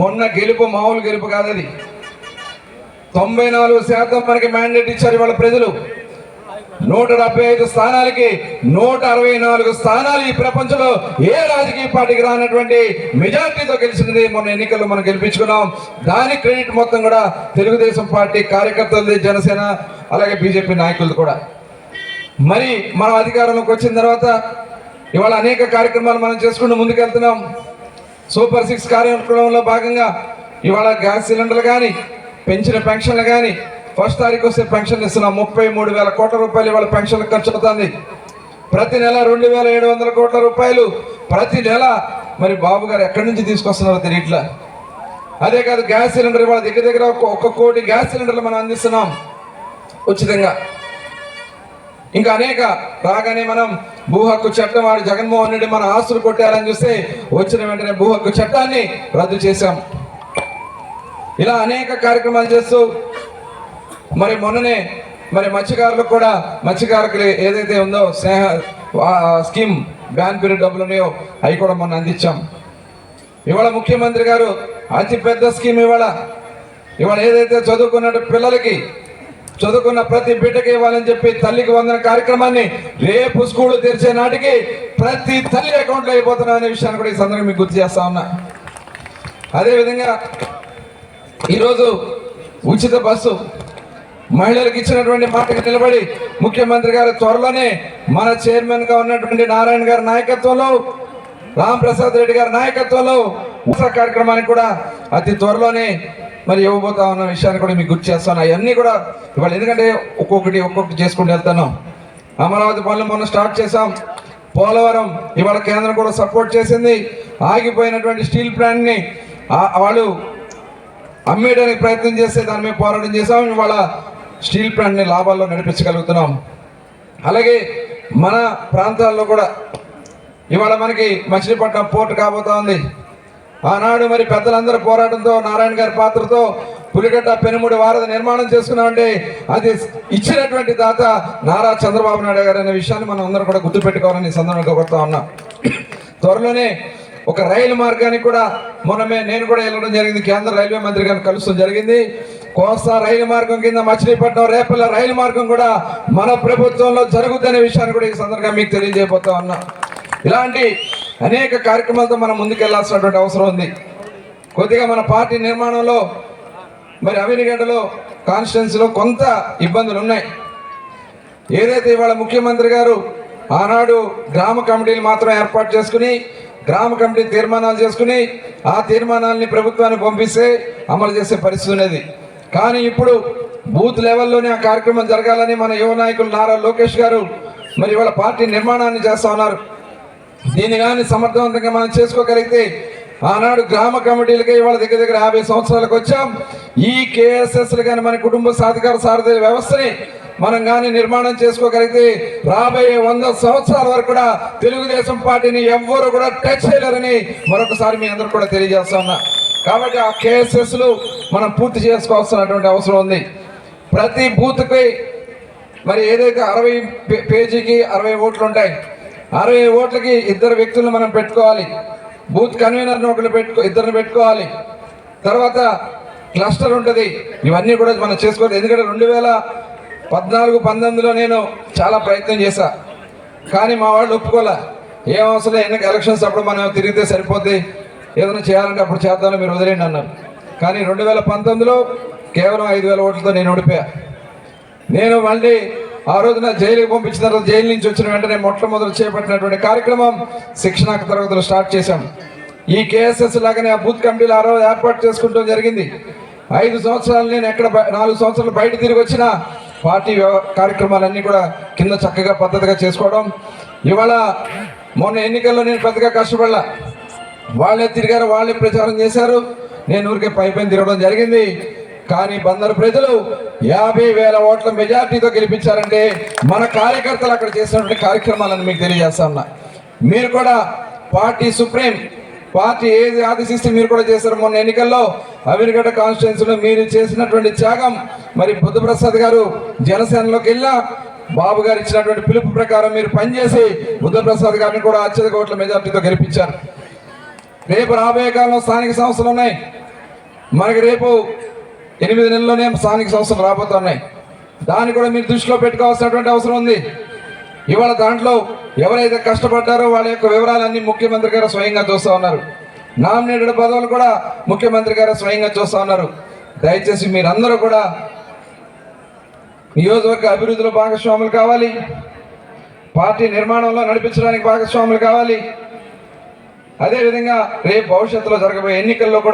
మొన్న గెలుపు మామూలు గెలుపు కాదది. తొంభై నాలుగు శాతం మనకి మ్యాండేట్ ఇచ్చారు ఇవాళ ప్రజలు. నూట డెబ్బై ఐదు స్థానాలకి నూట అరవై నాలుగు స్థానాలు ఈ ప్రపంచంలో ఏ రాజకీయ పార్టీకి రానటువంటి మెజార్టీతో గెలిచింది మొన్న ఎన్నికల్లో మనం గెలిపించుకున్నాం. దాని క్రెడిట్ మొత్తం కూడా తెలుగుదేశం పార్టీ కార్యకర్తలది జనసేన అలాగే బీజేపీ నాయకులది కూడా. మరి మనం అధికారంలోకి వచ్చిన తర్వాత ఇవాళ అనేక కార్యక్రమాలు మనం చేసుకుంటూ ముందుకెళ్తున్నాం. సూపర్ సిక్స్ కార్యక్రమంలో భాగంగా ఇవాళ గ్యాస్ సిలిండర్లు కానీ పెంచిన పెన్షన్లు కానీ ఫస్ట్ తారీఖు వస్తే పెన్షన్లు ఇస్తున్నాం. ముప్పై మూడు వేల కోట్ల రూపాయలు ఇవాళ పెన్షన్లు ఖర్చు అవుతుంది. ప్రతి నెల రెండు వేల ఏడు వందల కోట్ల రూపాయలు ప్రతి నెల మరి బాబు గారు ఎక్కడి నుంచి తీసుకొస్తున్నారో తెలియట్లా? అదే కాదు గ్యాస్ సిలిండర్ ఇవాళ దగ్గర దగ్గర ఒక- ఒక కోటి గ్యాస్ సిలిండర్లు మనం అందిస్తున్నాం. ఉచితంగా. ఇంకా అనేక రాగానే మనం భూ హక్కు చట్టం వాడు జగన్మోహన్ రెడ్డి మన ఆస్తులు కొట్టారని చూస్తే వచ్చిన వెంటనే భూ హక్కు చట్టాన్ని రద్దు చేశాం. ఇలా అనేక కార్యక్రమాలు చేస్తూ మరి మొన్ననే మరి మత్స్యకారులకు కూడా మత్స్యకారులకు ఏదైతే ఉందో స్నేహ స్కీమ్ బ్యాన్ పీరియడ్ డబ్బులు ఉన్నాయో అవి కూడా మొన్న అందించాం. ఇవాళ ముఖ్యమంత్రి గారు అతి పెద్ద స్కీమ్ ఇవాళ. ఇవాళ ఏదైతే చదువుకున్న పిల్లలకి చదువుకున్న ప్రతి బిడ్డకి ఇవ్వాలని చెప్పి తల్లికి వందన కార్యక్రమాన్ని రేపు స్కూల్ తెరిచే నాటికి ప్రతి తల్లి అకౌంట్లో అయిపోతున్నా అనే విషయాన్ని కూడా ఈ సందర్భంగా మీకు గుర్తు చేస్తా ఉన్నా. అదేవిధంగా ఈరోజు ఉచిత బస్సు మహిళలకు ఇచ్చినటువంటి మాటకి నిలబడి ముఖ్యమంత్రి గారు త్వరలోనే మన చైర్మన్గా ఉన్నటువంటి నారాయణ గారి నాయకత్వంలో రామప్రసాద్ రెడ్డి గారి నాయకత్వంలో ఉచిత కార్యక్రమానికి కూడా అతి త్వరలోనే మరి ఇవ్వబోతా ఉన్న విషయాన్ని కూడా మీకు గుర్తు చేస్తాను. అవన్నీ కూడా ఇవాళ ఎందుకంటే ఒక్కొక్కటి ఒక్కొక్కటి చేసుకుంటూ వెళ్తాను అమరావతి పనులు మొన్న స్టార్ట్ చేసాం పోలవరం ఇవాళ కేంద్రం కూడా సపోర్ట్ చేసింది. ఆగిపోయినటువంటి స్టీల్ ప్లాంట్ని వాళ్ళు అమ్మేయడానికి ప్రయత్నం చేస్తే దాని మీద పోరాటం చేసాం ఇవాళ స్టీల్ ప్లాంట్ని లాభాల్లో నడిపించగలుగుతున్నాం. అలాగే మన ప్రాంతాల్లో కూడా ఇవాళ మనకి మచిలీపట్నం పోర్టు కాబోతా ఉంది ఆనాడు మరి పెద్దలందరూ పోరాటంతో నారాయణ గారి పాత్రతో పులిగడ్డ పెనుముడి వారధి నిర్మాణం చేసుకున్నామంటే అది ఇచ్చినటువంటి దాత నారా చంద్రబాబు నాయుడు గారు అనే విషయాన్ని మనం అందరం కూడా గుర్తుపెట్టుకోవాలని సందర్భంగా కొడతా ఉన్నాం. త్వరలోనే ఒక రైలు మార్గానికి కూడా మొన్నమే నేను కూడా వెళ్ళడం జరిగింది. కేంద్ర రైల్వే మంత్రి గారిని కలుస్తూ జరిగింది. కోస్తా రైలు మార్గం కింద మచిలీపట్నం రేపల్ల రైలు మార్గం కూడా మన ప్రభుత్వంలో జరుగుతున్న విషయాన్ని కూడా ఈ సందర్భంగా మీకు తెలియజేయబోతా ఉన్నా. ఇలాంటి అనేక కార్యక్రమాలతో మనం ముందుకెళ్ళాల్సినటువంటి అవసరం ఉంది. కొద్దిగా మన పార్టీ నిర్మాణంలో మరి అవినిగడ్డలో కాన్స్టిట్యున్సీలో కొంత ఇబ్బందులు ఉన్నాయి. ఏదైతే ఇవాళ ముఖ్యమంత్రి గారు ఆనాడు గ్రామ కమిటీలు మాత్రం ఏర్పాటు చేసుకుని గ్రామ కమిటీ తీర్మానాలు చేసుకుని ఆ తీర్మానాల్ని ప్రభుత్వానికి పంపిస్తే అమలు చేసే పరిస్థితి ఉన్నది. కానీ ఇప్పుడు బూత్ లెవెల్లోనే ఆ కార్యక్రమం జరగాలని మన యువ నాయకులు నారా లోకేష్ గారు మరి ఇవాళ పార్టీ నిర్మాణాన్ని చేస్తా ఉన్నారు. దీన్ని కానీ సమర్థవంతంగా మనం చేసుకోగలిగితే ఆనాడు గ్రామ కమిటీలకే ఇవాళ దగ్గర దగ్గర యాభై సంవత్సరాలకు వచ్చాం. ఈ కేఎస్ఎస్లు కానీ మన కుటుంబ సాధికార సారథి వ్యవస్థని మనం కానీ నిర్మాణం చేసుకోగలిగితే రాబోయే వంద సంవత్సరాల వరకు కూడా తెలుగుదేశం పార్టీని ఎవ్వరు కూడా టచ్ చేయలేరని మరొకసారి మీ అందరూ కూడా తెలియజేస్తా ఉన్నా. కాబట్టి ఆ కేఎస్ఎస్లు మనం పూర్తి చేసుకోవాల్సినటువంటి అవసరం ఉంది. ప్రతి బూత్కి మరి ఏదైతే అరవై పే- పేజీకి అరవై ఓట్లు ఉంటాయి అరవై ఓట్లకి ఇద్దరు వ్యక్తులను మనం పెట్టుకోవాలి. బూత్ కన్వీనర్ని ఒకరు పెట్టుకో ఇద్దరిని పెట్టుకోవాలి. తర్వాత క్లస్టర్ ఉంటుంది. ఇవన్నీ కూడా మనం చేసుకోవాలి. ఎందుకంటే రెండు వేల పద్నాలుగు పంతొమ్మిదిలో నేను చాలా ప్రయత్నం చేశా. కానీ మా వాళ్ళు ఒప్పుకోలే. ఏం అవసరం ఎన్నిక ఎలక్షన్స్ అప్పుడు మనం తిరిగితే సరిపోద్ది. ఏదైనా చేయాలంటే అప్పుడు చేద్దామని మీరు వదిలేండి అన్నారు. కానీ రెండు వేల పంతొమ్మిదిలో కేవలం ఐదు వేల ఓట్లతో నేను ఓడిపోయా. నేను మళ్ళీ ఆ రోజున జైలుకి పంపించిన తర్వాత జైలు నుంచి వచ్చిన వెంటనే మొట్టమొదటి చేపట్టినటువంటి కార్యక్రమం శిక్షణ తరగతులు స్టార్ట్ చేశాం. ఈ కేఎస్ఎస్ లాగానే ఆ బూత్ కమిటీలు ఆ రోజు ఏర్పాటు చేసుకుంటాం జరిగింది. ఐదు సంవత్సరాలు నేను ఎక్కడ నాలుగు సంవత్సరాలు బయట తిరిగి వచ్చిన పార్టీ కార్యక్రమాలన్నీ కూడా కింద చక్కగా పద్ధతిగా చేసుకోవడం. ఇవాళ మొన్న ఎన్నికల్లో నేను పెద్దగా కష్టపడలా. వాళ్ళే తిరిగారు వాళ్ళే ప్రచారం చేశారు. నేను ఊరికే పై పైన తిరగడం జరిగింది. కానీ బందరు ప్రజలు యాభై వేల ఓట్ల మెజార్టీతో గెలిపించారంటే మన కార్యకర్తలు అక్కడ చేసినటువంటి కార్యక్రమాలను మీకు తెలియజేస్తా ఉన్నా. మీరు కూడా పార్టీ సుప్రీం పార్టీ ఏది ఆదేశిస్తే మీరు కూడా చేశారు. మొన్న ఎన్నికల్లో అవిరిగడ్డ కాన్స్టిట్యున్సీలో మీరు చేసినటువంటి త్యాగం మరి బుద్ధప్రసాద్ గారు జనసేనలోకి వెళ్ళా బాబు గారు ఇచ్చినటువంటి పిలుపు ప్రకారం మీరు పనిచేసి బుద్ధప్రసాద్ గారిని కూడా అత్యధిక ఓట్ల మెజార్టీతో గెలిపించారు. రేపు రాబోయే కాలంలో స్థానిక సంస్థలు ఉన్నాయి. మనకి రేపు ఎనిమిది నెలల్లోనే స్థానిక సంస్థలు రాబోతున్నాయి. దాన్ని కూడా మీరు దృష్టిలో పెట్టుకోవాల్సినటువంటి అవసరం ఉంది. ఇవాళ దాంట్లో ఎవరైతే కష్టపడ్డారో వాళ్ళ యొక్క వివరాలన్నీ ముఖ్యమంత్రి గారు స్వయంగా చూస్తూ ఉన్నారు. నామినేటెడ్ పదవులు కూడా ముఖ్యమంత్రి గారు స్వయంగా చూస్తూ ఉన్నారు. దయచేసి మీరందరూ కూడా నియోజకవర్గ అభివృద్ధిలో భాగస్వాములు కావాలి. పార్టీ నిర్మాణంలో నడిపించడానికి భాగస్వాములు కావాలి. అదేవిధంగా రేపు భవిష్యత్తులో జరగబోయే ఎన్నికల్లో కూడా